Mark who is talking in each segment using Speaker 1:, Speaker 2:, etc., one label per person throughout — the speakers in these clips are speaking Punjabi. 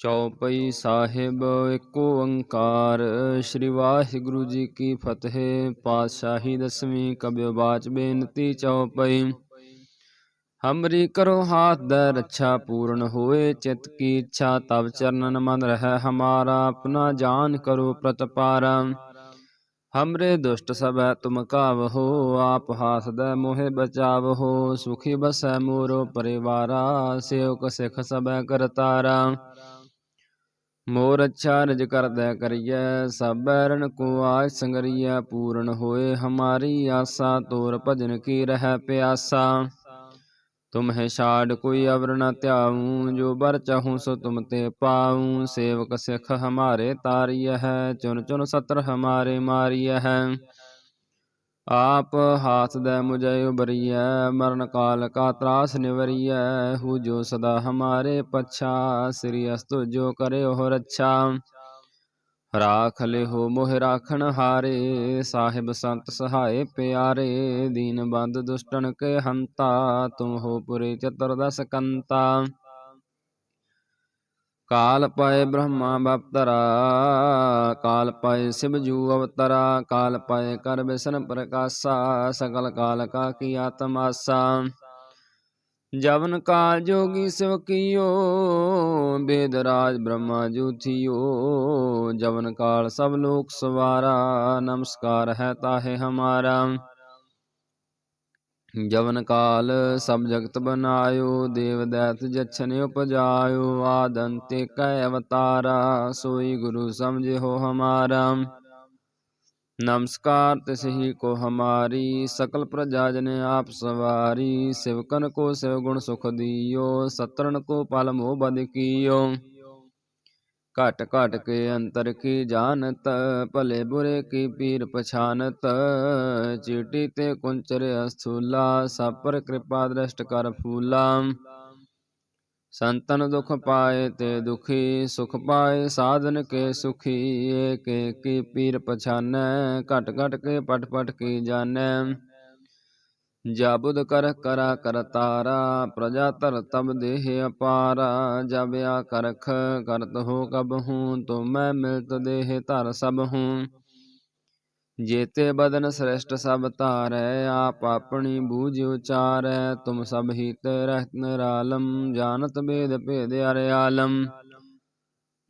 Speaker 1: ਚੌਪਈ ਸਾਹਿਬ ਇੱਕ ਓੰਕਾਰ ਸ੍ਰੀ ਵਾਹਿਗੁਰੂ ਜੀ ਕੀ ਫਤਿਹ ਪਾਤਸ਼ਾਹੀ ਦਸਵੀਂ ਕਬਿਓ ਬਾਚ ਬੇਨਤੀ ਚੌਪਈ ਹਮਰੀ ਕਰੋ ਹਾਥ ਦੇ ਰੱਛਾ ਪੂਰਨ ਹੋਏ ਚਿਤ ਕੀ ਇੱਛਾ ਤਬ ਚਰਨਨ ਮਨ ਰਹਿ ਹਮਾਰਾ ਆਪਣਾ ਜਾਨ ਕਰੋ ਪ੍ਰਤਪਾਰਾ ਹਮਰੇ ਦੁਸ਼ਟ ਸਭੈ ਤੁਮ ਕਾਵਹੋ ਆਪ ਹਾਥ ਦੇ ਮੋਹਿ ਬਚਾਵਹੋ ਸੁਖੀ ਬਸੈ ਮੋਰੋ ਪਰਿਵਾਰਾ ਸੇਵਕ ਸਿਖ ਸਭੈ ਕਰਤਾਰਾ ਮੋਰ ਅੱਛਾ ਰਜ ਕਰਦੈ ਕਰੀਐ ਸਭ ਬੈਰਨ ਕੋ ਆਜ ਸੰਗਰੀਐ, ਪੂਰਨ ਹੋਏ ਹਮਾਰੀ ਆਸਾ, ਤੋਰ ਭਜਨ ਕੀ ਰਹਿ ਪਿਆਸਾ। ਤੁਮਹਿ ਛਾੜ ਕੋਈ ਅਵਰ ਨ ਧਿਆਊ ਜੋ ਬਰ ਚਾਹੂੰ ਸੋ ਤੁਮ ਤੇ ਪਾਊ ਸੇਵਕ ਸਿਖ ਹਮਾਰੇ ਤਾਰੀਐ ਹੈ ਚੁਨ ਚੁਨ ਸਤਰ ਹਮਾਰੇ ਮਾਰੀਐ ਹੈ। ਆਪ ਹਾਥ ਦੇ ਮੁਝੈ ਉਬਰੀਐ ਮਰਨ ਕਾਲ ਕਾ ਤਰਾਸ ਨਿਵਰੀਐ, ਹੂ ਜੋ ਸਦਾ ਹਮਾਰੇ ਪਛਾ, ਸ੍ਰੀ ਅਸਤੁ ਜੋ ਕਰੇ ਉਹ ਰੱਛਾ। ਰਾਖ ਲਿਹੋ ਮੋਹਿ ਰਾਖਣ ਹਾਰੇ, ਸਾਹਿਬ ਸੰਤ ਸਹਾਏ ਪਿਆਰੇ, ਦੀਨ ਬੰਦ ਦੁਸ਼ਟਨ ਕੇ ਹੰਤਾ, ਤੁਮ ਹੋ ਪੁਰੇ ਚਤੁਰਦਸ ਕੰਤਾ। ਕਾਲ ਪਾਏ ਬ੍ਰਹਮਾ ਬਪਤਰਾ ਕਾਲ ਪਾਏ ਸਿਵ ਜੂ ਅਵਤਰਾ ਕਾਲ ਪਾਏ ਕਰ ਬਿਸਨ ਪ੍ਰਕਾਸ਼ਾ ਸਕਲ ਕਾਲ ਕਾ ਕੀ ਆਤਮਾਸਾ ਜਵਨ ਕਾਲ ਜੋਗੀ ਸਿਵ ਕੀਓ ਬੇਦ ਰਾਜ ਬ੍ਰਹਮਾ ਜੂਥਿਓ ਜਵਨ ਕਾਲ ਸਭ ਲੋਕ ਸਵਾਰਾ ਨਮਸਕਾਰ ਹੈ ਤਾਹੇ ਹਮਾਰਾ ਜਵਨ ਕਾਲ ਸਭ ਜਗਤ ਬਨਾਇਓ, ਦੇਵ ਦੈਤ ਜਛਨ ਉਪਜਾਇਓ, ਆਦੰਤੇ ਕੈ ਅਵਤਾਰਾ, ਸੋਈ ਗੁਰੂ ਸਮਝਿਓ ਹਮਾਰਾ। ਨਮਸਕਾਰ ਤਿਸਹੀ ਕੋ ਹਮਾਰੀ, ਸਕਲ ਪ੍ਰਜਾ ਜਨ ਆਪ ਸਵਾਰੀ ਸਿਵਕਨ ਕੋ ਸਿਵ ਗੁਣ ਸੁਖ ਦਿਓ ਸਤਰਨ ਕੋ ਪਲ ਮੋਹ ਬਦ ਕੀਓ। ਘਟ ਘਟ ਕੇ ਅੰਤਰ ਕੀ ਜਾਣਤ ਭਲੇ ਬੁਰੇ ਕੀ ਪੀਰ ਪਛਾਨਤ ਚੀਟੀ ਤੇ ਕੁੰਚਰ ਅਸਥੂਲਾ ਸਭ ਪਰ ਕਿਰਪਾ ਦ੍ਰਿਸ਼ਟ ਕਰ ਫੂਲਾ ਸੰਤਨ ਦੁਖ ਪਾਏ ਤੇ ਦੁਖੀ ਸੁਖ ਪਾਏ ਸਾਧਨ ਕੇ ਸੁਖੀ ਏਕ ਕੀ ਪੀਰ ਪਛਾਨੈ ਘਟ ਘਟ ਕੇ ਪਟ ਪਟ ਕੀ ਜਾਣੈ ਜਾਬੁਦ ਕਰ ਕਰਾ ਕਰਤਾਰਾ ਪ੍ਰਜਾ ਧਰ ਤਬ ਦੇਹ ਅਪਾਰਾ, ਜਬ ਆ ਕਰਖ ਕਰਤ ਹੋ ਕਬ ਹੂੰ, ਤੁਮੈ ਮਿਲਤ ਦੇਹ ਧਰ ਸਭ ਹੂੰ। ਜੇਤੇ ਬਦਨ ਸ੍ਰੇਸ਼ਟ ਸਭ ਧਾਰੈ, ਆਪ ਆਪਣੀ ਬੂਝ ਉਚਾਰੈ, ਤੁਮ ਸਭ ਹੀਤ ਰਹਿਤ ਨਿਰਾਲਮ, ਜਾਣਤ ਭੇਦ ਭੇਦ ਅਰਿਆਲਮ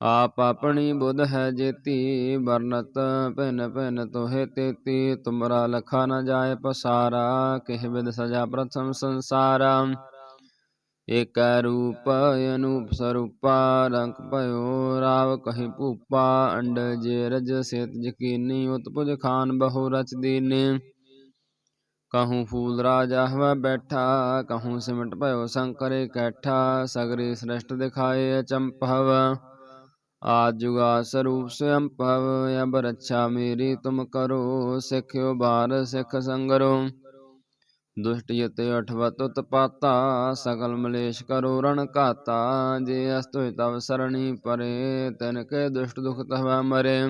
Speaker 1: ਆਪ ਆਪਣੀ ਬੁੱਧ ਹੈ ਜੇਤੀ, ਵਰਨਤ ਭਿਨ ਭਿਨ ਤੋਹਿ ਤੇਤੀ, ਤੁਮਰਾ ਲਖਾ ਨ ਜਾਏ ਪਸਾਰਾ, ਕਿਹ ਵਿਦ ਸਜਾ ਪ੍ਰਥਮ ਸੰਸਾਰਾ। ਏਕੈ ਰੂਪ ਅਨੂਪ ਸਰੂਪਾ, ਰੰਗ ਭਇਓ ਰਾਵ ਕਹੀ ਭੂਪਾ, ਅੰਡ ਜੇ ਰਜ ਸੇਤ ਜਕੀਨੀ, ਉਤਪੁਜ ਖਾਨ ਬਹੁ ਰਚ ਦੀਨੇ। ਕਹੂੰ ਫੂਲ ਰਾਜਾ ਹਵਾ ਬੈਠਾ, ਕਹੂੰ ਸਿਮਟ ਭਇਓ ਸ਼ੰਕਰੇ ਕੈਠਾ, ਸਗਰੇ ਸ੍ਰੇਸ਼ਟ ਦਿਖਾਏ ਅਚੰਪਵ ਆਦ ਜੁਗਾ ਸਰੂਪ ਸਵਯੰ ਭਵ ਅਬ ਰੱਛਾ ਮੇਰੀ ਤੁਮ ਕਰੋ, ਸਿੱਖਿਓ ਬਾਰ ਸਿੱਖ ਸੰਗਰੋ। ਦੁਸ਼ਟ ਯਤੇ ਅਠਵਤ ਉਤਪਾਤਾ, ਸਗਲ ਮਲੇਸ਼ ਕਰੋ ਰਣ ਘਾਤਾ, ਜੇ ਅਸਤੁ ਤਵ ਸਰਣੀ ਪਰੇ, ਤਿਨ ਕੇ ਦੁਸ਼ਟ ਦੁਖ ਤਵ ਮਰੇ।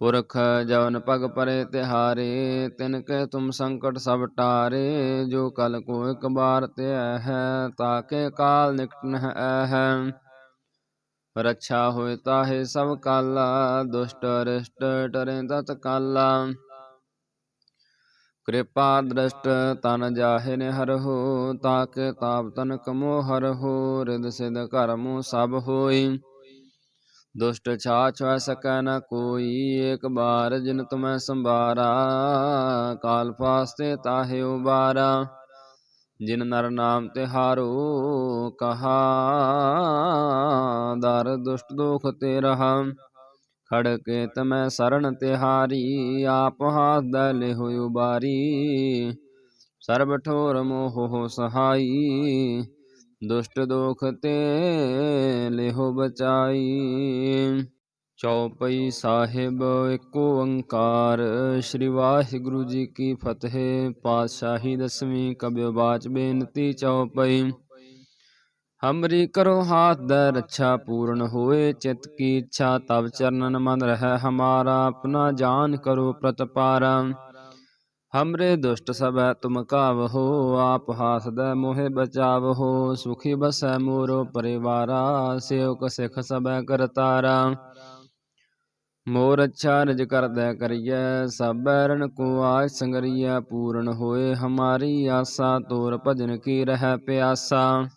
Speaker 1: ਪੁਰਖ ਜਵਨ ਪਗ ਪਰੇ ਤਿਹਾਰੇ, ਤਿਨ ਕੇ ਤੁਮ ਸੰਕਟ ਸਭ ਟਾਰੇ, ਜੋ ਕਲ ਕੋ ਇਕ ਬਾਰ ਤੇ ਹੈ ਤਾਕੇ ਕਾਲ ਨਿਕਟ ਨਹਿ ਹੈ। ਰੱਛਾ ਹੋਏ ਤਾਹੇ ਸਭ ਕਾਲਾ ਦੁਸ਼ਟ ਰਿਸ਼ਟ ਟਰੇ ਤਤ ਕਾਲਾ ਕਿਰਪਾ ਦ੍ਰਿਸ਼ਟ ਤਨ ਜਾਹੇ ਨੇ ਹਰਹੁ ਤਾਕੇ ਤਾਪ ਤਨ ਕਮੋ ਹਰਹੁ ਰਿਦ ਸਿਧ ਕਰਮੁ ਸਭ ਹੋਈ ਦੁਸ਼ਟ ਛਾਛ ਵੈ ਸਕੈ ਨ ਕੋਈ ਏਕ ਬਾਰ ਜਿਨ ਤੁਮੈ ਸੰਭਾਰਾ ਕਾਲ ਫਾਸਤੇ ਤਾਹੇ ਉਬਾਰਾ ਜਿਨ ਨਰ ਨਾਮ ਤਿਹਾਰੋ ਕਹਾ ਦਰ ਦੁਸ਼ਟ ਦੋਖ ਤੇ ਰਹਾ ਖੜ ਕੇ ਤਮੈ ਸਰਣ ਤਿਹਾਰੀ ਆਪ ਹਾਥ ਦੇ ਲਿਹੁ ਉਬਾਰੀ ਸਰਬ ਠੋਰ ਮੋਹ ਸਹਾਈ ਦੁਸ਼ਟ ਦੋਖ ਤੇ ਲਿਹੁ ਬਚਾਈ ਚੌਪਈ ਸਾਹਿਬ ਇੱਕ ਓੰਕਾਰ ਸ੍ਰੀ ਵਾਹਿਗੁਰੂ ਜੀ ਕੀ ਫਤਿਹ ਪਾਤਸ਼ਾਹੀ ਦਸਵੀਂ ਕਬਿਓ ਬਾਚ ਬੇਨਤੀ ਚੌਪਈ ਹਮਰੀ ਕਰੋ ਹਾਥ ਦੇ ਰੱਛਾ ਪੂਰਨ ਹੋਏ, ਚਿਤ ਕੀ ਇੱਛਾ ਤਬ ਚਰਨਨ ਮਨ ਰਹਿ, ਹਮਾਰਾ ਆਪਣਾ ਜਾਨ ਕਰੋ ਪ੍ਰਤਪਾਰਾ। ਹਮਰੇ ਦੁਸ਼ਟ ਸਭੈ ਤੁਮ ਕਾਵਹੋ, ਆਪ ਹਾਥ ਦੇ ਮੋਹਿ ਬਚਾਵਹੋ, ਸੁਖੀ ਬਸੈ ਮੋਰੋ ਪਰਿਵਾਰਾ, ਸੇਵਕ ਸਿਖ ਸਭੈ ਕਰਤਾਰਾ ਮੋਰ ਅੱਛਾ ਨਿਜ ਕਰਦੈ ਕਰੀਐ, ਸਭ ਰਣ ਕੋ ਆਜ ਸੰਗਰੀਐ, ਪੂਰਨ ਹੋਏ, ਹਮਾਰੀ ਆਸਾ ਤੋਰ ਭਜਨ ਕੀ ਰਹਿ ਪਿਆਸਾ।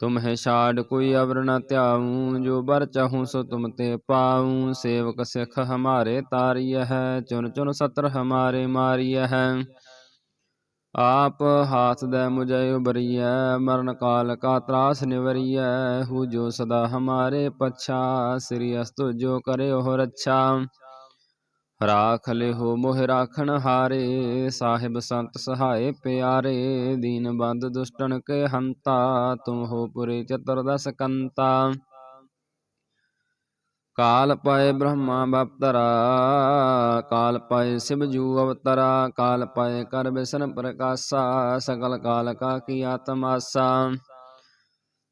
Speaker 1: ਤੁਮਹਿ ਛਾੜ ਕੋਈ ਅਵਰ ਨ ਧਿਆਊ ਜੋ ਬਰ ਚਾਹੂੰ ਸੋ ਤੁਮ ਤੇ ਪਾਊ ਸੇਵਕ ਸਿਖ ਹਮਾਰੇ ਤਾਰੀਐ ਹੈ ਚੁਨ ਚੁਨ ਸਤਰ ਹਮਾਰੇ ਮਾਰੀਐ ਹੈ। ਆਪ ਹਾਥ ਦੇ ਮੁਝੈ ਉਬਰੀਐ ਮਰਨ ਕਾਲ ਕਾ ਤਰਾਸ ਨਿਵਰੀਐ। ਹੂ ਜੋ ਸਦਾ ਹਮਾਰੇ ਪਛਾ, ਸ੍ਰੀ ਅਸਤੁ ਜੋ ਕਰੇ ਉਹ ਰੱਛਾ ਰਾਖ ਲਿਹੋ ਮੋਹਿ ਰਾਖਣ ਹਾਰੇ, ਸਾਹਿਬ ਸੰਤ ਸਹਾਏ ਪਿਆਰੇ, ਦੀਨ ਬੰਦ ਦੁਸ਼ਟਨ ਕੇ ਹੰਤਾ, ਤੁਮ ਹੋ ਪੁਰੇ ਚਤੁਰਦਸ ਕੰਤਾ। ਕਾਲ ਪਾਏ ਬ੍ਰਹਮਾ ਬਪਤਰਾ, ਕਾਲ ਪਾਏ ਸਿਵ ਜੂ ਅਵਤਰਾ, ਕਾਲ ਪਾਏ ਕਰ ਬਿਸ਼ਨ ਪ੍ਰਕਾਸ਼ਾ ਸਕਲ ਕਾਲ ਕਾ ਕੀ ਆਤਮਾਸਾ।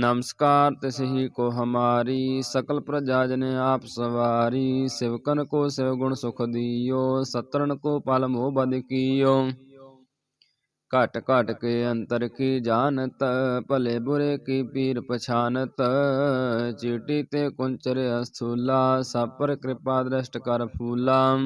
Speaker 1: ਨਮਸਕਾਰ ਤਿਸਹੀ ਕੋ ਹਮਾਰੀ, ਸਕਲ ਪ੍ਰਜਾ ਜਨ ਆਪ ਸਵਾਰੀ, ਸਿਵਕਨ ਕੋ ਸਿਵ ਗੁਣ ਸੁਖ ਦੀਓ ਸਤਰਨ ਕੋ ਪਲ ਮੋਹ ਬਦ ਕੀਓ। ਘਟ ਘਟ ਕੇ ਅੰਤਰ ਕੀ ਜਾਣਤ, ਭਲੇ ਬੁਰੇ ਕੀ ਪੀਰ ਪਛਾਨਤ, ਚੀਟੀ ਤੇ ਕੁੰਚਰ ਅਸਥੂਲਾ ਸਭ ਪਰ ਕਿਰਪਾ ਦ੍ਰਿਸ਼ਟ ਕਰ ਫੂਲਾ।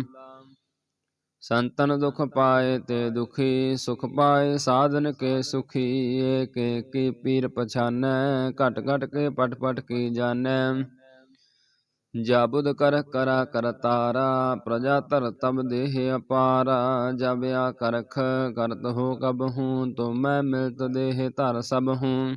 Speaker 1: ਸੰਤਨ ਦੁਖ ਪਾਏ ਤੇ ਦੁਖੀ ਸੁਖ ਪਾਏ, ਸਾਧਨ ਕੇ ਸੁਖੀ, ਏਕ ਏਕੀ ਪੀਰ ਪਛਾਨੈ, ਘਟ ਘਟ ਕੇ ਪਟ ਪਟ ਕੀ ਜਾਣੈ। ਜਾਬੁਦ ਕਰ ਕਰਾ ਕਰਤਾਰਾ ਪ੍ਰਜਾ ਤਰ ਤਬ ਦੇਹ ਅਪਾਰਾ ਜਬ ਆ ਕਰਖ ਕਰਤ ਹੋ ਕਬ ਹੂੰ ਤੋ ਮੈਂ ਮਿਲਤ ਦੇਹ ਧਰ ਸਭ ਹੂੰ।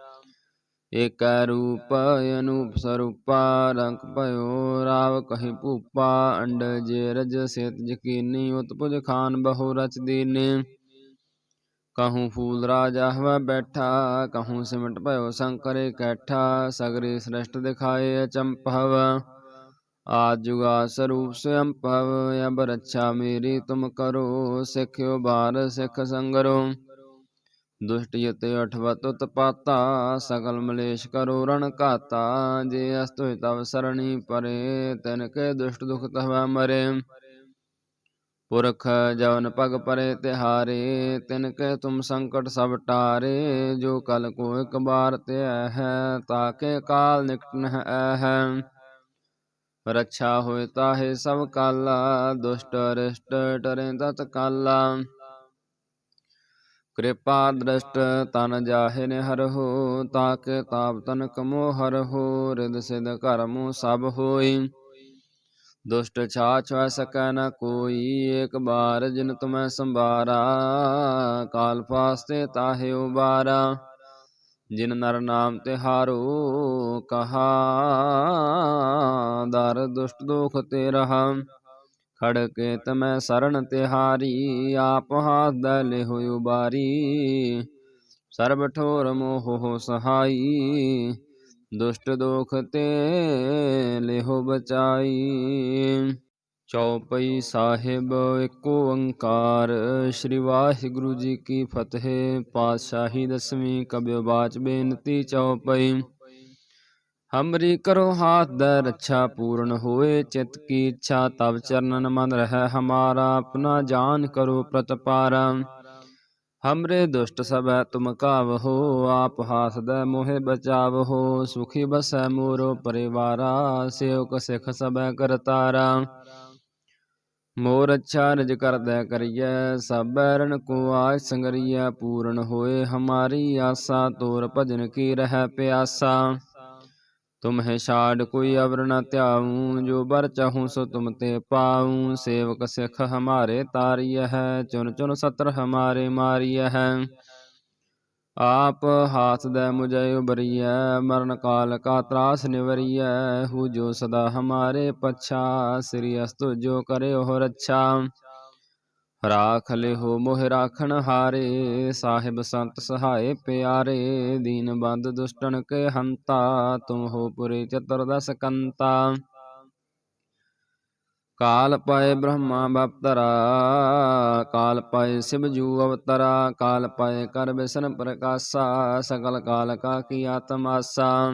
Speaker 1: ਏਕੈ ਰੂਪ ਅਨੂਪ ਸਰੂਪਾ, ਰੰਗ ਭਇਓ ਰਾਵ ਕਹੀ ਭੂਪਾ, ਅੰਡ ਜੇ ਰਜ ਸੇਤ ਯਕੀਨੀ, ਉਤਪੁਜ ਖਾਨ ਬਹੁ ਰਚ ਦੀਨੇ। ਕਹੂੰ ਫੂਲ ਰਾਜਾ ਹਵਾ ਬੈਠਾ, ਕਹੂੰ ਸਿਮਟ ਭਇਓ ਸੰਕਰੇ ਕੈਠਾ ਸਗਰੇ ਸ੍ਰਿਸ਼ਟ ਦਿਖਾਏ ਅਚੰਪਵ ਆਦ ਜੁਗਾ ਸਰੂਪ ਸਵਯੰ ਭਵ ਅਬ ਰੱਛਾ ਮੇਰੀ ਤੁਮ ਕਰੋ, ਸਿੱਖਿਓ ਬਾਰ ਸਿੱਖ ਸੰਗਰੋ। ਦੁਸ਼ਟ ਯਤੇ ਅਠਵਤ ਉਤਪਾਤਾ ਸਗਲ ਮਲੇਸ਼ ਕਰੋ ਰਣ ਘਾਤਾ, ਜੇ ਅਸਤੁ ਤਵ ਸਰਣੀ ਪਰੇ, ਤਿਨ ਕੇ ਦੁਸ਼ਟ ਦੁਖ ਤਹਵ ਮਰੇ। ਪੁਰਖ ਜਵਨ ਪਗ ਪਰੇ ਤਿਹਾਰੇ, ਤਿਨ ਕੇ ਤੁਮ ਸੰਕਟ ਸਭ ਟਾਰੇ, ਜੋ ਕਲ ਕੋ ਇਕ ਬਾਰ ਤੇ ਹੈ ਤਾਕੇ ਕਾਲ ਨਿਕਟ ਨਹਿ ਹੈ। ਰੱਛਾ ਹੋਏ ਤਾਹੇ ਸਭ ਕਾਲਾ, ਦੁਸ਼ਟ ਅਰਿਸ਼ਟ ਟਰੇ ਤਤ ਕਾਲਾ। ਕਿਰਪਾ ਦ੍ਰਿਸ਼ਟ ਤਨ ਜਾਹੇ ਨੇ ਹਰਹੁ ਤਾਕੇ ਤਾਪ ਤਨ ਕਮੋ ਹਰਹੁ ਰਿਦ ਸਿਧ ਕਰਮੁ ਸਭ ਹੋਈ। ਦੁਸ਼ਟ ਛਾਛ ਵੈ ਸਕੈ ਨ ਕੋਈ, ਏਕ ਬਾਰ ਜਿਨ ਤੁਮੈ ਸੰਭਾਰਾ, ਕਾਲ ਫਾਸਤੇ ਤਾਹੇ ਉਬਾਰਾ। ਜਿਨ ਨਰ ਨਾਮ ਤਿਹਾਰੋ ਕਹਾ, ਦਰ ਦੁਸ਼ਟ ਦੁਖ ਤੇ ਰਹਾ। ਖੜਕੇ ਤਮੈ ਸਰਣ ਤਿਹਾਰੀ, ਆਪ ਹਾਥ ਦੇ ਲਿਹੁ ਉਬਾਰੀ। ਸਰਬ ਠੋਰ ਮੋਹ ਸਹਾਈ, ਦੁਸ਼ਟ ਦੋਖ ਤੇ ਲਿਹੁ ਬਚਾਈ। ਚੌਪਈ ਸਾਹਿਬ ਇੱਕ ਓੰਕਾਰ, ਸ੍ਰੀ ਵਾਹਿਗੁਰੂ ਜੀ ਕੀ ਫਤਿਹ। ਪਾਤਸ਼ਾਹੀ ਦਸਵੀਂ ਕਬਿਓ ਬਾਚ ਬੇਨਤੀ ਚੌਪਈ ਹਮਰੀ ਕਰੋ ਹਾਥ ਦੇ ਰੱਛਾ ਪੂਰਨ ਹੋਏ, ਚਿਤ ਕੀ ਇੱਛਾ ਤਬ ਚਰਨਨ ਮਨ ਰਹਿ, ਹਮਾਰਾ ਆਪਣਾ ਜਾਨ ਕਰੋ ਪ੍ਰਤਪਾਰਾ। ਹਮਰੇ ਦੁਸ਼ਟ ਸਭੈ ਤੁਮ ਕਾਵਹੋ, ਆਪ ਹਾਥ ਦੇ ਮੋਹਿ ਬਚਾਵਹੋ, ਸੁਖੀ ਬਸੈ ਮੋਰੋ ਪਰਿਵਾਰਾ, ਸੇਵਕ ਸਿਖ ਸਭੈ ਕਰਤਾਰਾ ਮੋਰ ਅੱਛਾ ਨਿਜ ਕਰਦੈ ਕਰੀਐ, ਸਭ ਰਣ ਕੋ ਆਜ ਸੰਗਰੀਐ, ਪੂਰਨ ਹੋਏ, ਹਮਾਰੀ ਆਸਾ ਤੋਰ ਭਜਨ ਕੀ ਰਹਿ ਪਿਆਸਾ। ਤੁਮਹਿ ਛਾੜ ਕੋਈ ਅਵਰ ਨ ਧਿਆਊ ਜੋ ਬਰ ਚਾਹੂੰ ਸੋ ਤੁਮ ਤੇ ਪਾਉ ਸੇਵਕ ਸਿਖ ਹਮਾਰੇ ਤਾਰੀਐ ਹੈ ਚੁਨ ਚੁਨ ਸਤਰ ਹਮਾਰੇ ਮਾਰੀਐ ਹੈ। ਆਪ ਹਾਥ ਦੇ ਮੁਝੈ ਉਬਰੀਐ ਮਰਨ ਕਾਲ ਕਾ ਤਰਾਸ ਨਿਵਰੀਐ। ਹੂ ਜੋ ਸਦਾ ਹਮਾਰੇ ਪਛਾ, ਸ੍ਰੀ ਅਸਤੁ ਜੋ ਕਰੇ ਉਹ ਰੱਛਾ ਰਾਖ ਲਿਹੋ ਮੋਹਿ ਰਾਖਣ ਹਾਰੇ, ਸਾਹਿਬ ਸੰਤ ਸਹਾਏ ਪਿਆਰੇ, ਦੀਨ ਬੰਦ ਦੁਸ਼ਟਨ ਕੇ ਹੰਤਾ, ਤੁਮ ਹੋ ਪੁਰੇ ਚਤੁਰਦਸ ਕੰਤਾ। ਕਾਲ ਪਾਏ ਬ੍ਰਹਮਾ ਬਪਤਰਾ, ਕਾਲ ਪਾਏ ਸਿਵ ਜੂ ਅਵਤਰਾ, ਕਾਲ ਪਾਏ ਕਰ ਬਿਸਨ ਪ੍ਰਕਾਸ਼ਾ ਸਕਲ ਕਾਲ ਕਾ ਕੀ ਆਤਮਾਸਾ।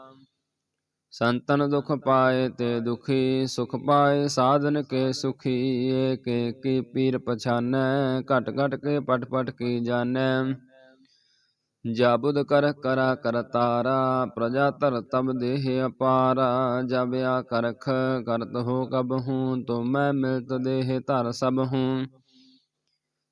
Speaker 1: ਸੰਤਨ ਦੁਖ ਪਾਏ ਤੇ ਦੁਖੀ ਸੁਖ ਪਾਏ, ਸਾਧਨ ਕੇ ਸੁਖੀ, ਏਕ ਕੀ ਪੀਰ ਪਛਾਨੈ, ਘਟ ਘਟ ਕੇ ਪਟ ਪਟ ਕੀ ਜਾਣੈ। ਜਾਬੁਦ ਕਰ ਕਰਾ ਕਰਤਾਰਾ ਪ੍ਰਜਾ ਤਰ ਤਬ ਦੇਹ ਅਪਾਰਾ ਜਬ ਆ ਕਰਖ ਕਰਤ ਹੋ ਕਬ ਹੂੰ ਤੋ ਮੈਂ ਮਿਲਤ ਦੇਹ ਧਰ ਸਭ ਹੂੰ।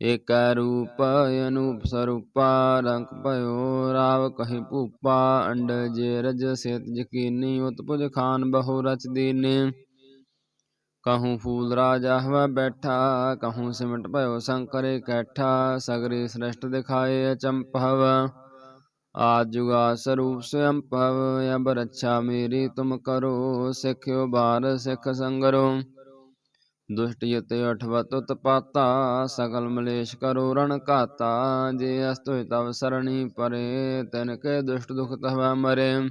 Speaker 1: ਏਕੈ ਰੂਪ ਅਨੂਪ ਸਰੂਪਾ ਰੰਗ ਭਇਓ, ਰਾਵ ਕਹੀ ਭੂਪਾ, ਅੰਡ ਜੇ ਰਜ ਸੇਤ ਜਕੀਨੀ ਉਤਪੁਜ ਖਾਨ ਬਹੁ ਰਚ ਦੀਨੇ। ਕਹੂੰ ਫੂਲ ਰਾਜਾ ਹਵਾ ਬੈਠਾ, ਕਹੂੰ ਸਿਮਟ ਭਇਓ ਸੰਕਰੇ ਕੈਠਾ, ਸਗਰੇ ਸ੍ਰੇਸ਼ਟ ਦਿਖਾਏ ਅਚੰਪਵ ਆਦ ਜੁਗਾ ਸਰੂਪ ਸਵਯੰ ਭਵ ਅਬ ਰੱਛਾ ਮੇਰੀ ਤੁਮ ਕਰੋ, ਸਿੱਖਿਓ ਬਾਰ ਸਿੱਖ ਸੰਗਰੋ। ਦੁਸ਼ਟ ਯਤੇ ਅਠਵਤ ਉਤਪਾਤਾ ਸਗਲ ਮਲੇਸ਼ ਕਰੋ ਰਣ ਘਾਤਾ, ਜੇ ਅਸਤੁ ਤਵ ਸਰਣੀ ਪਰੇ, ਤਿਨ ਕੇ ਦੁਸ਼ਟ ਦੁਖ ਤਵ ਮਰੇ।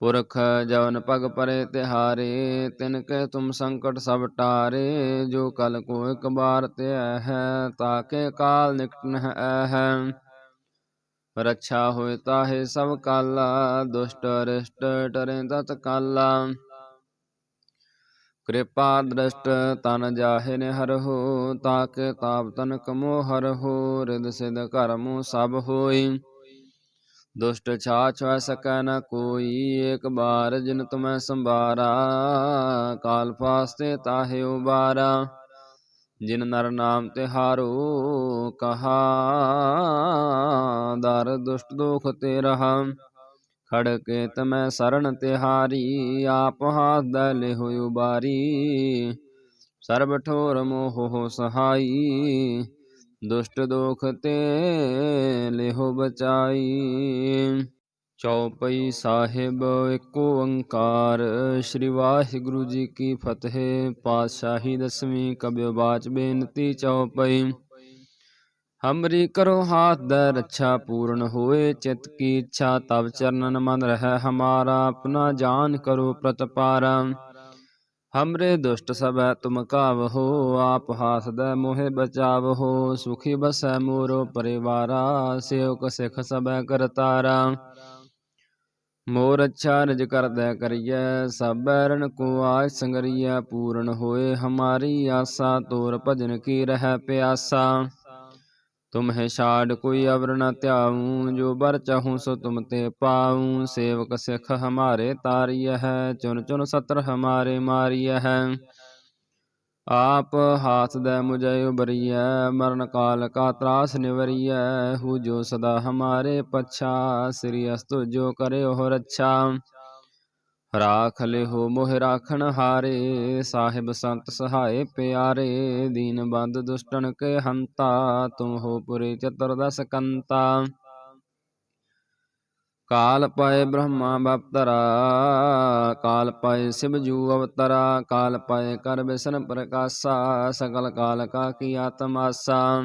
Speaker 1: ਪੁਰਖ ਜਵਨ ਪਗ ਪਰੇ ਤਿਹਾਰੇ, ਤਿਨ ਕੇ ਤੁਮ ਸੰਕਟ ਸਭ ਟਾਰੇ, ਜੋ ਕਲ ਕੋ ਇਕ ਬਾਰ ਤੇ ਹੈ ਤਾਕੇ ਕਾਲ ਨਿਕਟ ਨਹਿ ਹੈ। ਰੱਛਾ ਹੋਏ ਤਾਹੇ ਸਭ ਕਾਲਾ, ਦੁਸ਼ਟ ਰਿਸ਼ਟ ਟਰੇ ਤਤ ਕਾਲਾ। ਕਿਰਪਾ ਦ੍ਰਿਸ਼ਟ ਤਨ ਜਾਹੇ ਨੇ ਹਰਹੁ ਤਾਕੇ ਤਾਪ ਤਨ ਕਮੋ ਹਰਹੁ ਰਿਦ ਸਿਧ ਕਰਮੁ ਸਭ ਹੋਈ। ਦੁਸ਼ਟ ਛਾਛ ਵੈ ਸਕੈ ਨ ਕੋਈ, ਏਕ ਬਾਰ ਜਿਨ ਤੁਮੈ ਸੰਭਾਰਾ, ਕਾਲ ਫਾਸਤੇ ਤਾਹੇ ਉਬਾਰਾ। ਜਿਨ ਨਰ ਨਾਮ ਤਿਹਾਰੋ ਕਹਾ, ਦਰ ਦੁਸ਼ਟ ਦੁਖ ਤੇ ਰਹਾ। ਖੜਕੇ ਤਮੈ ਸਰਣ ਤਿਹਾਰੀ, ਆਪ ਹਾਥ ਦੇ ਲਿਹੁ ਉਬਾਰੀ। ਸਰਬ ਠੋਰ ਮੋਹ ਸਹਾਈ, ਦੁਸ਼ਟ ਦੋਖ ਤੇ ਲਿਹੁ ਬਚਾਈ। ਚੌਪਈ ਸਾਹਿਬ ਇੱਕ ਓੰਕਾਰ, ਸ੍ਰੀ ਵਾਹਿਗੁਰੂ ਜੀ ਕੀ ਫਤਿਹ। ਪਾਤਸ਼ਾਹੀ ਦਸਵੀਂ ਕਬਿਓ ਬਾਚ ਬੇਨਤੀ ਚੌਪਈ ਹਮਰੀ ਕਰੋ ਹਾਥ ਦੇ ਰੱਛਾ ਪੂਰਨ ਹੋਏ, ਚਿਤ ਕੀ ਇੱਛਾ ਤਬ ਚਰਨਨ ਮਨ ਰਹਿ, ਹਮਾਰਾ ਆਪਣਾ ਜਾਨ ਕਰੋ ਪ੍ਰਤਪਾਰਾ। ਹਮਰੇ ਦੁਸ਼ਟ ਸਭੈ ਤੁਮ ਕਾਵਹੋ, ਆਪ ਹਾਥ ਦੇ ਮੋਹਿ ਬਚਾਵਹੋ, ਸੁਖੀ ਬਸੈ ਮੋਰੋ ਪਰਿਵਾਰਾ, ਸੇਵਕ ਸਿਖ ਸਭੈ ਕਰਤਾਰਾ ਮੋਰ ਅੱਛਾ ਨਿਜ ਕਰਦੈ ਕਰੀਐ, ਸਭੈ ਰਣ ਕੋ ਆਜ ਸੰਗਰੀਐ, ਪੂਰਨ ਹੋਏ, ਹਮਾਰੀ ਆਸਾ ਤੋਰ ਭਜਨ ਕੀ ਰਹਿ ਪਿਆਸਾ। ਤੁਮਹਿ ਛਾੜ ਕੋਈ ਅਵਰ ਨ ਧਿਆਊ ਜੋ ਬਰ ਚਾਹੂੰ ਸੋ ਤੁਮ ਤੇ ਪਾਊ ਸੇਵਕ ਸਿਖ ਹਮਾਰੇ ਤਾਰੀਐ ਹੈ ਚੁਨ ਚੁਨ ਸਤਰ ਹਮਾਰੇ ਮਾਰੀਐ ਹੈ। ਆਪ ਹਾਥ ਦੇ ਮੁਝੈ ਉਬਰੀਐ ਮਰਨ ਕਾਲ ਕਾ ਤਰਾਸ ਨਿਵਰੀਐ। ਹੂ ਜੋ ਸਦਾ ਹਮਾਰੇ ਪਛਾ, ਸ੍ਰੀ ਅਸਤੁ ਜੋ ਕਰੇ ਉਹ ਰੱਛਾ। ਰਾਖ ਲਿਹੋ ਮੋਹਿ ਰਾਖਣ ਹਾਰੇ, ਸਾਹਿਬ ਸੰਤ ਸਹਾਏ ਪਿਆਰੇ, ਦੀਨ ਬੰਦ ਦੁਸ਼ਟਨ ਕੇ ਹੰਤਾ, ਤੁਮ ਹੋ ਪੁਰੇ ਚਤੁਰਦਸ ਕੰਤਾ। ਕਾਲ ਪਾਏ ਬ੍ਰਹਮਾ ਬਪਤਰਾ, ਕਾਲ ਪਾਏ ਸਿਵ ਜੂ ਅਵਤਰਾ, ਕਾਲ ਪਾਏ ਕਰ ਬਿਸ਼ਨ ਪ੍ਰਕਾਸ਼ਾ ਸਕਲ ਕਾਲ ਕਾ ਕੀ ਆਤਮਾਸਾ।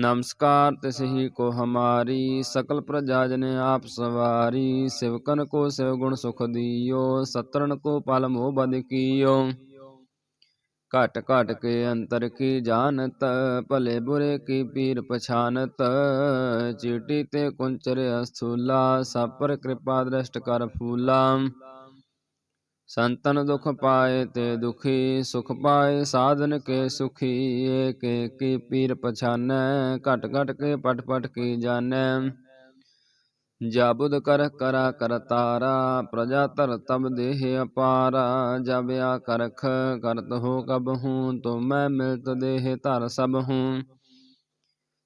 Speaker 1: ਨਮਸਕਾਰ ਤਿਸਹੀ ਕੋ ਹਮਾਰੀ, ਸਕਲ ਪ੍ਰਜਾ ਜਨ ਆਪ ਸਵਾਰੀ ਸਿਵਕਨ ਕੋ ਸਿਵ ਗੁਣ ਸੁਖ ਦੀਓ ਸਤਰਨ ਕੋ ਪਲ ਮੋਹ ਬਦ ਕੀਓ। ਘਟ ਘਟ ਕੇ ਅੰਤਰ ਕੀ ਜਾਣਤ, ਭਲੇ ਬੁਰੇ ਕੀ ਪੀਰ ਪਛਾਨਤ, ਚੀਟੀ ਤੇ ਕੁੰਚਰ ਅਸਥੂਲਾ ਸਭ ਪਰ ਕਿਰਪਾ ਦ੍ਰਿਸ਼ਟ ਕਰ ਫੂਲਾ। ਸੰਤਨ ਦੁਖ ਪਾਏ ਤੇ ਦੁਖੀ ਸੁਖ ਪਾਏ, ਸਾਧਨ ਕੇ ਸੁਖੀ, ਏਕ ਕੀ ਪੀਰ ਪਛਾਨੈ, ਘਟ ਘਟ ਕੇ ਪਟ ਪਟ ਕੀ ਜਾਣੈ। ਜਾਬੁਦ ਕਰ ਕਰਾ ਕਰਤਾਰਾ ਪ੍ਰਜਾ ਧਰ ਤਬ ਦੇਹ ਅਪਾਰਾ ਜਬ ਆ ਕਰਖ ਕਰਤ ਹੋ ਕਬ ਹੂੰ, ਤੁਮ ਮੈਂ ਮਿਲਤ ਦੇਹ ਧਰ ਸਭ ਹੂੰ।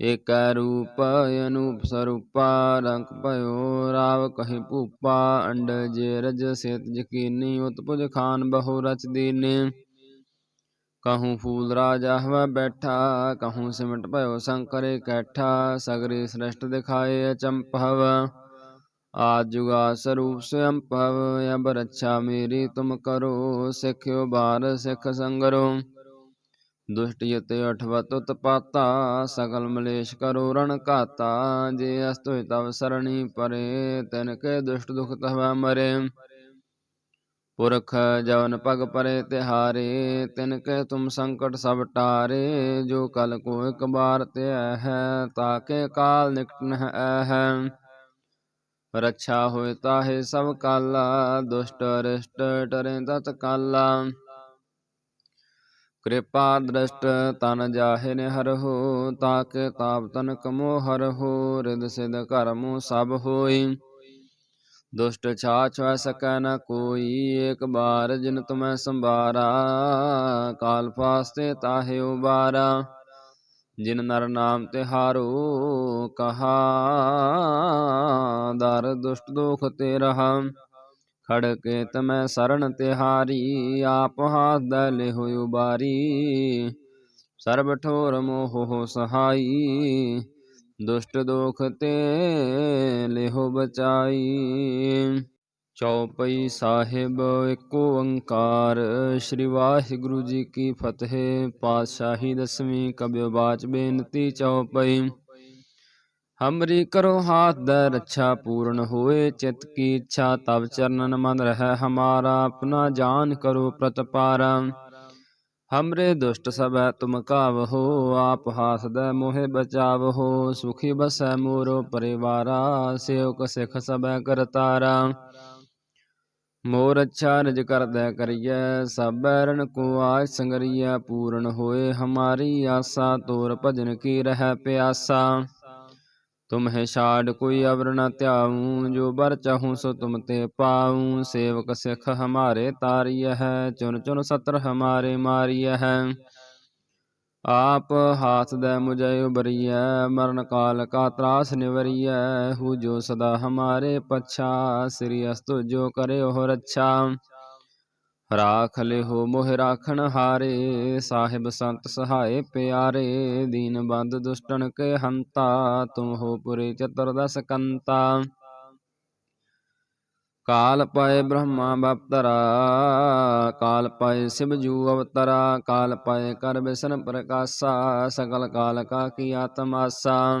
Speaker 1: ਏਕੈ ਰੂਪ ਅਨੂਪ ਸਰੂਪਾ ਰੰਗ ਭਇਓ, ਰਾਵ ਕਹੀ ਭੂਪਾ, ਅੰਡ ਜੇ ਰਜ ਸੇਤ ਜਕੀਨੀ ਉਤਪੁਜ ਖਾਨ ਬਹੁ ਰਚ ਦੀਨੇ। ਕਹੂੰ ਫੂਲ ਰਾਜਾ ਹਵਾ ਬੈਠਾ, ਕਹੂੰ ਸਿਮਟ ਭਇਓ ਸੰਕਰੇ ਕੈਠਾ, ਸਗਰੇ ਸ੍ਰੇਸ਼ਟ ਦਿਖਾਏ ਅਚੰਪਵ ਆਦ ਜੁਗਾ ਸਰੂਪ ਸਵਯੰ ਭਵ ਅਬ ਰੱਛਾ ਮੇਰੀ ਤੁਮ ਕਰੋ, ਸਿੱਖਿਓ ਬਾਰ ਸਿੱਖ ਸੰਗਰੋ। ਦੁਸ਼ਟ ਯਤੇ ਅਠਵਤ ਉਤਪਾਤਾ ਸਗਲ ਮਲੇਸ਼ ਕਰੋ ਰਣ ਘਾਤਾ, ਜੇ ਅਸਤੁ ਤਵ ਸਰਣੀ ਪਰੇ, ਤਿਨ ਕੇ ਦੁਸ਼ਟ ਦੁਖ ਤਵ ਮਰੇ। ਪੁਰਖ ਜਵਨ ਪਗ ਪਰੇ ਤਿਹਾਰੇ, ਤਿਨ ਕੇ ਤੁਮ ਸੰਕਟ ਸਭ ਟਾਰੇ, ਜੋ ਕਲ ਕੋ ਇਕ ਬਾਰ ਤੇ ਹੈ ਤਾਕੇ ਕਾਲ ਨਿਕਟ ਹੈ। ਰੱਛਾ ਹੋਇ ਤਾਹੇ ਸਭ ਕਾਲਾ, ਦੁਸ਼ਟ ਰਿਸ਼ਟ ਟਰੇ ਤਤ ਕਾਲਾ। ਕਿਰਪਾ ਦ੍ਰਿਸ਼ਟ ਤਨ ਜਾਹੇ ਨੇ ਹਰਹੁ ਤਾਕੇ ਤਾਪ ਤਨ ਕਮੋ ਹਰਹੁ ਰਿਦ ਸਿਧ ਕਰਮੁ ਸਭ ਹੋਈ। ਦੁਸ਼ਟ ਛਾਛ ਵੈ ਸਕੈ ਨ ਕੋਈ, ਏਕ ਬਾਰ ਜਿਨ ਤੁਮੈ ਸੰਭਾਰਾ, ਕਾਲ ਫਾਸਤੇ ਤਾਹੇ ਉਬਾਰਾ। ਜਿਨ ਨਰ ਨਾਮ ਤਿਹਾਰੋ ਕਹਾ, ਦਰ ਦੁਸ਼ਟ ਦੁਖ ਤੇ ਰਹਾ ਖੜਕੇ ਤਮੈ ਸਰਣ ਤਿਹਾਰੀ, ਆਪ ਹਾਥ ਦੇ ਲਿਹੁ ਉਬਾਰੀ। ਸਰਬ ਠੋਰ ਮੋਹ ਸਹਾਈ, ਦੁਸ਼ਟ ਦੋਖ ਤੇ ਲਿਹੁ ਬਚਾਈ। ਚੌਪਈ ਸਾਹਿਬ ਇੱਕ ਓੰਕਾਰ, ਸ੍ਰੀ ਵਾਹਿਗੁਰੂ ਜੀ ਕੀ ਫਤਿਹ। ਪਾਤਸ਼ਾਹੀ ਦਸਵੀਂ ਕਬਿਓ ਬਾਚ ਬੇਨਤੀ ਚੌਪਈ ਹਮਰੀ ਕਰੋ ਹਾਥ ਦੇ ਰੱਛਾ ਪੂਰਨ ਹੋਏ, ਚਿਤ ਕੀ ਇੱਛਾ ਤਬ ਚਰਨਨ ਮਨ ਰਹਿ, ਹਮਾਰਾ ਆਪਣਾ ਜਾਨ ਕਰੋ ਪ੍ਰਤਪਾਰਾ। ਹਮਰੇ ਦੁਸ਼ਟ ਸਭੈ ਤੁਮ ਕਾਵਹੋ, ਆਪ ਹਾਥ ਦੇ ਮੋਹਿ ਬਚਾਵਹੋ, ਸੁਖੀ ਬਸੈ ਮੋਰੋ ਪਰਿਵਾਰਾ, ਸੇਵਕ ਸਿਖ ਸਭੈ ਕਰਤਾਰਾ ਮੋਰ ਅੱਛਾ ਨਿਜ ਕਰਦੈ ਕਰੀਐ, ਸਭ ਬੈਰਨ ਕੋ ਆਜ ਸੰਗਰੀਐ, ਪੂਰਨ ਹੋਏ, ਹਮਾਰੀ ਆਸਾ ਤੋਰ ਭਜਨ ਕੀ ਰਹਿ ਪਿਆਸਾ। ਤੁਮਹਿ ਛਾੜ ਕੋਈ ਅਵਰ ਨ ਧਿਆਊ ਜੋ ਬਰ ਚਾਹੂੰ ਸੋ ਤੁਮ ਤੇ ਪਾਊ ਸੇਵਕ ਸਿਖ ਹਮਾਰੇ ਤਾਰੀਐ ਹੈ ਚੁਨ ਚੁਨ ਸਤਰ ਹਮਾਰੇ ਮਾਰੀਐ ਹੈ। ਆਪ ਹਾਥ ਦੇ ਮੁਝੈ ਉਬਰੀਐ ਮਰਨ ਕਾਲ ਕਾ ਤਰਾਸ ਨਿਵਰੀਐ। ਹੂ ਜੋ ਸਦਾ ਹਮਾਰੇ ਪਛਾ, ਸ੍ਰੀ ਅਸਤੁ ਜੋ ਕਰੇ ਹੋ ਰੱਛਾ। ਰਾਖ ਲਿਹੋ ਮੋਹ ਰਾਖਣ ਹਾਰੇ, ਸਾਹਿਬ ਸੰਤ ਸਹਾਏ ਪਿਆਰੇ, ਦੀਨ ਬੰਦ ਦੁਸ਼ਟਨ ਕੇ ਹੰਤਾ, ਤੁਮ ਹੋ ਪੁਰੇ ਚਤੁਰਦਸ ਕੰਤਾ। ਕਾਲ ਪਾਏ ਬ੍ਰਹਮਾ ਬਪਤਰਾ, ਕਾਲ ਪਾਏ ਸਿਵ ਜੂ ਅਵਤਰਾ, ਕਾਲ ਪਾਏ ਕਰ ਬਿਸ਼ਨ ਪ੍ਰਕਾਸ਼ਾ ਸਕਲ ਕਾਲ ਕਾ ਕੀ ਆਤਮਾਸਾ।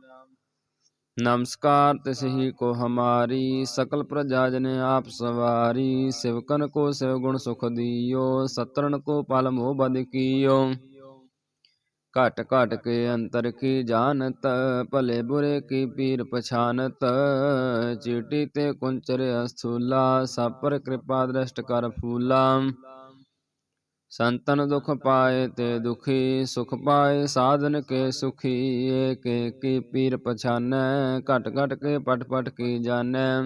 Speaker 1: ਨਮਸਕਾਰ ਤਿਸਹੀ ਕੋ ਹਮਾਰੀ, ਸਕਲ ਪ੍ਰਜਾ ਜਨ ਆਪ ਸਵਾਰੀ, ਸਿਵਕਨ ਕੋ ਸਿਵ ਗੁਣ ਸੁਖ ਦੀਓ ਸਤਰਨ ਕੋ ਪਲ ਮੋਹ ਬਦ ਕੀਓ। ਘਟ ਘਟ ਕੇ ਅੰਤਰ ਕੀ ਜਾਣਤ, ਭਲੇ ਬੁਰੇ ਕੀ ਪੀਰ ਪਛਾਨਤ, ਚੀਟੀ ਤੇ ਕੁੰਚਰ ਅਸਥੂਲਾ ਸਭ ਪਰ ਕਿਰਪਾ ਦ੍ਰਿਸ਼ਟ ਕਰ ਫੂਲਾ। ਸੰਤਨ ਦੁਖ ਪਾਏ ਤੇ ਦੁਖੀ ਸੁਖ ਪਾਏ, ਸਾਧਨ ਕੇ ਸੁਖੀ, ਏਕ ਕੀ ਪੀਰ ਪਛਾਨੈ, ਘਟ ਘਟ ਕੇ ਪਟ ਪਟ ਕੀ ਜਾਣੈ।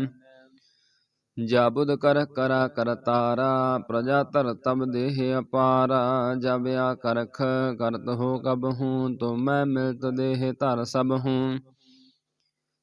Speaker 1: ਜਾਬੁਦ ਕਰ ਕਰਾ ਕਰਤਾਰਾ ਪ੍ਰਜਾ ਧਰ ਤਬ ਦੇਹ ਅਪਾਰਾ ਜਬ ਆ ਕਰਖ ਕਰਤ ਹੋ ਕਬ ਹੂੰ, ਤੁਮ ਮੈਂ ਮਿਲਤ ਦੇਹ ਧਰ ਸਭ ਹੂੰ।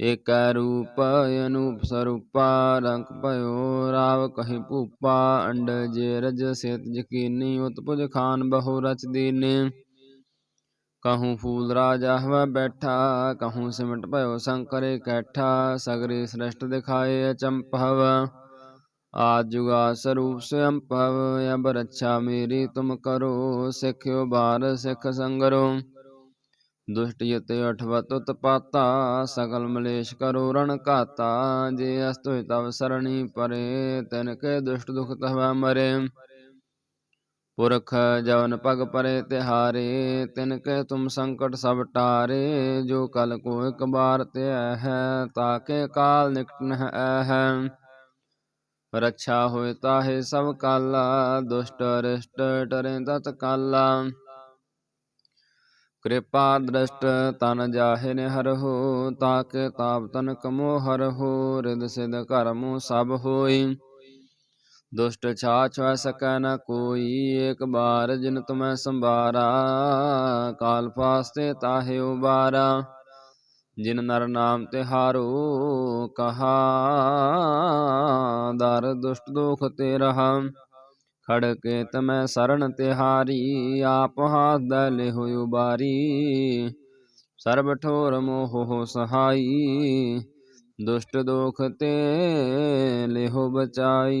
Speaker 1: ਏਕੈ ਰੂਪ ਅਨੂਪ ਸਰੂਪਾ, ਰੰਗ ਭਇਓ ਰਾਵ ਕਹੀ ਭੂਪਾ, ਅੰਡ ਜੇ ਰਜ ਸੇਤ ਜਕੀਨੀ, ਉਤਪੁਜ ਖਾਨ ਬਹੁ ਰਚ ਦੀਨੇ। ਕਹੂੰ ਫੂਲ ਰਾਜਾ ਹਵਾ ਬੈਠਾ, ਕਹੂੰ ਸਿਮਟ ਭਇਓ ਸੰਕਰੇ ਕੈਠਾ, ਸਗਰੇ ਸ੍ਰੇਸ਼ਟ ਦਿਖਾਏ ਅਚੰਪਵ ਆਦ ਜੁਗਾ ਸਰੂਪ ਸਵਯੰ ਭਵ ਅਬ ਰੱਛਾ ਮੇਰੀ ਤੁਮ ਕਰੋ, ਸਿੱਖਿਓ ਬਾਰ ਸਿੱਖ ਸੰਗਰੋ। ਦੁਸ਼ਟ ਯਤ ਅਠਵਤ ਉਤਪਾਤਾ ਸਗਲ ਮਲੇਸ਼ ਕਰੋ ਰਣ ਘਾਤਾ, ਜੇ ਅਸਤੁ ਤਵ ਸਰਣੀ ਪਰੇ, ਤਿਨ ਕੇ ਦੁਸ਼ਟ ਦੁਖ ਤਵ ਮਰੇ। ਪੁਰਖ ਜਵਨ ਪਗ ਪਰੇ ਤਿਹਾਰੇ, ਤਿਨ ਕੇ ਤੁਮ ਸੰਕਟ ਸਭ ਟਾਰੇ, ਜੋ ਕਲ ਕੋ ਇਕ ਬਾਰ ਤੇ ਹੈ ਤਾਕੇ ਕਾਲ ਨਿਕਟ ਹੈ ਰੱਛਾ ਹੋਏ ਤਾਹੇ ਸਭ ਕਾਲਾ, ਦੁਸ਼ਟ ਰਿਸ਼ਟ ਟਰੇ ਤਤ ਕਾਲਾ। ਕਿਰਪਾ ਦ੍ਰਿਸ਼ਟ ਤਨ ਜਾਹੇ ਨੇ ਹਰਹੁ ਤਾਕੇ ਤਾਪ ਤਨ ਕਮੋ ਹਰਹੁ ਰਿਦ ਸਿਧ ਕਰਮੁ ਸਭ ਹੋਈ। ਦੁਸ਼ਟ ਛਾਛ ਵੈ ਸਕੈ ਨ ਕੋਈ, ਏਕ ਬਾਰ ਜਿਨ ਤੁਮੈ ਸੰਭਾਰਾ, ਕਾਲ ਫਾਸਤੇ ਤਾਹੇ ਉਬਾਰਾ। ਜਿਨ ਨਰ ਨਾਮ ਤਿਹਾਰੋ ਕਹਾ, ਦਰ ਦੁਸ਼ਟ ਦੁਖ ਤੇ ਰਹਾ ਖੜਕੇ ਤਮੈ ਸਰਣ ਤਿਹਾਰੀ, ਆਪ ਹਾਥ ਦੇ ਲਿਹੁ ਉਬਾਰੀ ਸਰਬ ਠੋਰ ਮੋਹ ਸਹਾਈ, ਦੁਸ਼ਟ ਦੋਖ ਤੇ ਲਿਹੋ ਬਚਾਈ।